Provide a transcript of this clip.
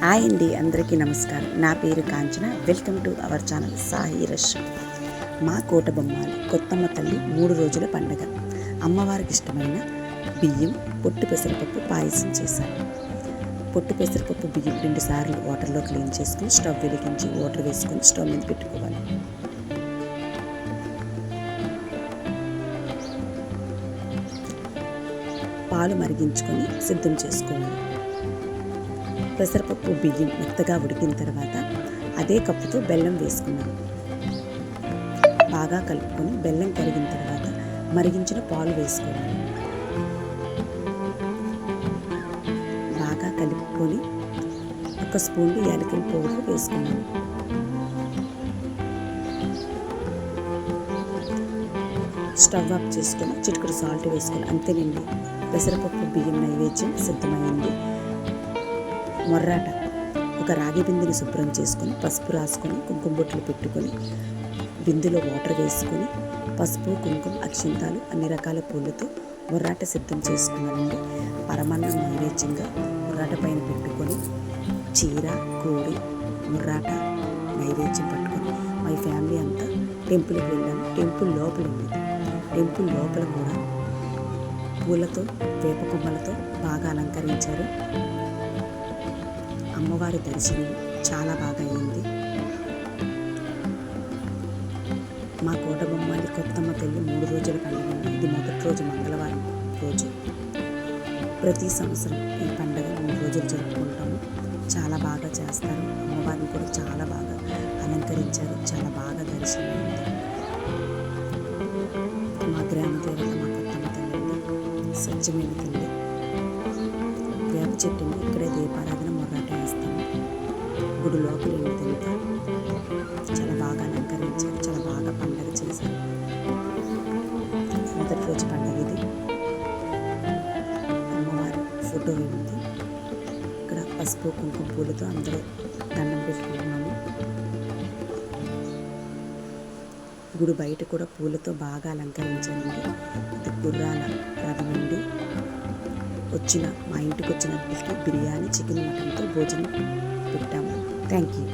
Hi అండి అందరికీ నమస్కారం. నా పేరు Kanchana. Welcome to our channel Sai Rush. మా కోట బొమ్మాలి కొత్తమ్మ తల్లి మూడు రోజుల పండగ. అమ్మవారికి ఇష్టమైన బియ్యం పొట్టు పెసరపప్పు పాయసం చేశాను పొట్టు పెసరపప్పు బియ్యం రెండు సార్లు వాటర్లో క్లీన్ చేసుకుని స్టవ్ వెలిగించి వాటర్ వేసుకొని స్టవ్ మీద పెట్టుకోవాలి. పాలు మరిగించుకొని సిద్ధం చేసుకోవాలి. పెసరపప్పు బియ్యం మెత్తగా ఉడికిన తర్వాత అదే కప్పుతో బెల్లం వేసుకున్నాను. బాగా కలుపుకొని బెల్లం కరిగిన తర్వాత మరిగించిన పాలు వేసుకోవాలి. బాగా కలుపుకొని ఒక స్పూన్ యాలకుల పౌడర్ వేసుకున్నాను. స్టవ్ ఆఫ్ చేసుకొని చిటికడు సాల్ట్ వేసుకోవాలి. అంతేనండి. పెసరపప్పు బియ్యం నైవేద్యం సిద్ధమైంది. మొర్రాట. ఒక రాగి బిందెని శుభ్రం చేసుకొని పసుపు రాసుకొని కుంకుమ బొట్లు పెట్టుకొని బిందులో వాటర్ వేసుకొని పసుపు కుంకుమ అక్షింతాలు అన్ని రకాల పూలతో మొర్రాట సిద్ధం చేసుకున్నానండి. పరమాన్నం నైవేద్యంగా మొర్రాట పైన పెట్టుకొని చీర కోడి ముర్రాట నైవేద్యం పట్టుకొని మా ఫ్యామిలీ అంతా టెంపుల్కి వెళ్ళాము. టెంపుల్ లోపల ఉండేది టెంపుల్ లోపల కూడా పూలతో వేప కొమ్మలతో బాగా అలంకరించారు. అమ్మవారి దర్శనం చాలా బాగా అయింది. మా కోట బొమ్మాలి కొత్తమ్మ తల్లి మూడు రోజుల పండుగ ఇది మొదటి రోజు మంగళవారం రోజు. ప్రతి సంవత్సరం ఈ పండుగ మూడు రోజులు జరుపుకుంటాము. చాలా బాగా చేస్తారు. అమ్మవారిని కూడా చాలా బాగా అలంకరించారు. చాలా బాగా దర్శనమైంది మా గ్రామ దేవత మా కొత్తమ్మ తల్లి అండి స్వచ్ఛమైన తల్లి వేప చెట్టు ఇక్కడే నాకు లోపల ఏంటంటే చాలా బాగా అలంకరించారు చాలా బాగా పండగ చేశారు. మొదటి రోజు పండగ ఇది. అమ్మవారి ఫోటో ఉంది ఇక్కడ పసుపు కుంకుమ పూలతో అందరూ దండం పెట్టుకుంటున్నాము. గుడి బయట కూడా పూలతో బాగా అలంకరించారండి ఇది గుర్రాల రథం అండి వచ్చిన మా ఇంటికి వచ్చిన బిర్యానీ చికెన్ మటన్తో భోజనం పెట్టాము. Thank you.